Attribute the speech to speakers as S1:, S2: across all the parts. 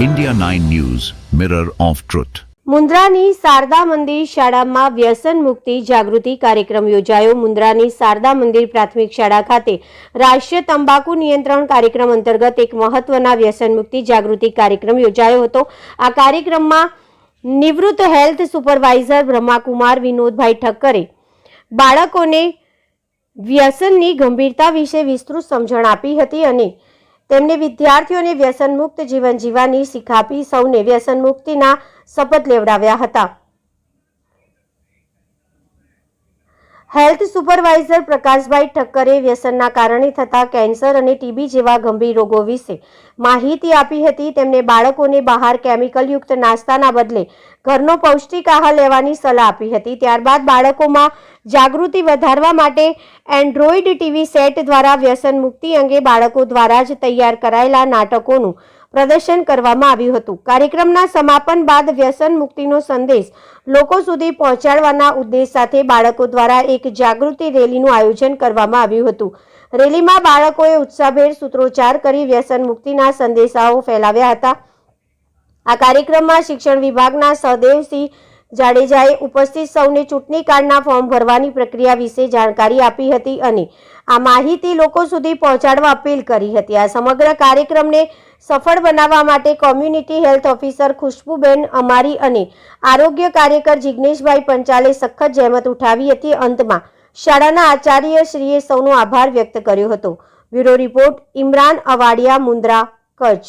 S1: India 9 News, Mirror of Truth.
S2: મુન્દ્રાની Sharda Mandir શાળામાં વ્યસન મુક્તિ જાગૃતિ કાર્યક્રમ યોજાયો મુન્દ્રાની શારદા મંદિર પ્રાથમિક શાળા ખાતે રાષ્ટ્રીય તંબાકુ નિયંત્રણ કાર્યક્રમ અંતર્ગત એક મહત્વના વ્યસન મુક્તિ જાગૃતિ કાર્યક્રમ યોજાયો હતો આ કાર્યક્રમમાં નિવૃત્ત હેલ્થ સુપરવાઇઝર બ્રહ્માકુમાર વિનોદભાઈ ઠક્કરે બાળકોને વ્યસનની ગંભીરતા વિશે વિસ્તૃત સમજણ આપી હતી અને તેમને વિદ્યાર્થીઓને વ્યસન મુક્ત જીવન જીવવાની શીખ આપી સૌને વ્યસન મુક્તિના શપથ લેવડાવ્યા હતા. હેલ્થ સુપરવાઇઝર પ્રકાશભાઈ ઠક્કરે વ્યસનના કારણે થતા કેન્સર અને ટીબી જેવા ગંભીર રોગો વિશે માહિતી આપી હતી. તેમણે બાળકોને બહાર કેમિકલયુક્ત નાસ્તાના બદલે ઘરનો પૌષ્ટિક આહાર લેવાની સલાહ આપી હતી. ત્યારબાદ બાળકોમાં જાગૃતિ વધારવા માટે એન્ડ્રોઈડ ટીવી સેટ દ્વારા વ્યસન મુક્તિ અંગે બાળકો દ્વારા જ તૈયાર કરાયેલા નાટકોનું પ્રદર્શન કરવામાં આવ્યું હતું. કાર્યક્રમના સમાપન બાદ વ્યસન મુક્તિનો સંદેશ લોકો સુધી પહોંચાડવાના ઉદ્દેશ સાથે બાળકો દ્વારા એક જાગૃતિ રેલીનું આયોજન કરવામાં આવ્યું હતું. રેલીમાં બાળકોએ ઉત્સાહભેર સૂત્રોચ્ચાર કરી વ્યસન મુક્તિના સંદેશાઓ ફેલાવ્યા હતા. આ કાર્યક્રમમાં શિક્ષણ વિભાગના સહદેવસિંહ જાડેજાએ ઉપસ્થિત સૌને ચૂંટણી કાર્ડના ફોર્મ ભરવાની પ્રક્રિયા વિશે જાણકારી આપી હતી અને આ માહિતી લોકો સુધી પહોંચાડવા અપીલ કરી હતી. આ સમગ્ર કાર્યક્રમને સફળ બનાવવા માટે કોમ્યુનિટી હેલ્થ ઓફિસર ખુશ્બુબેન અમારી અને આરોગ્ય કાર્યકર જિજ્ઞેશભાઈ પંચાલે સખત જહેમત ઉઠાવી હતી. અંતમાં શાળાના આચાર્ય શ્રીએ સૌનો આભાર વ્યક્ત કર્યો હતો. Bureau report, Imran Awadiya, Mundra, Kutch.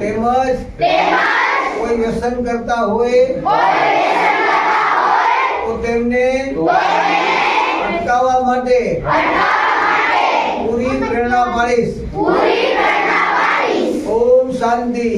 S3: તેમજ કોઈ વ્યસન કરતા હોય તો તેમને અટકાવવા માટે પૂરી પ્રેરણા પાડીશ. ઓમ શાંતિ.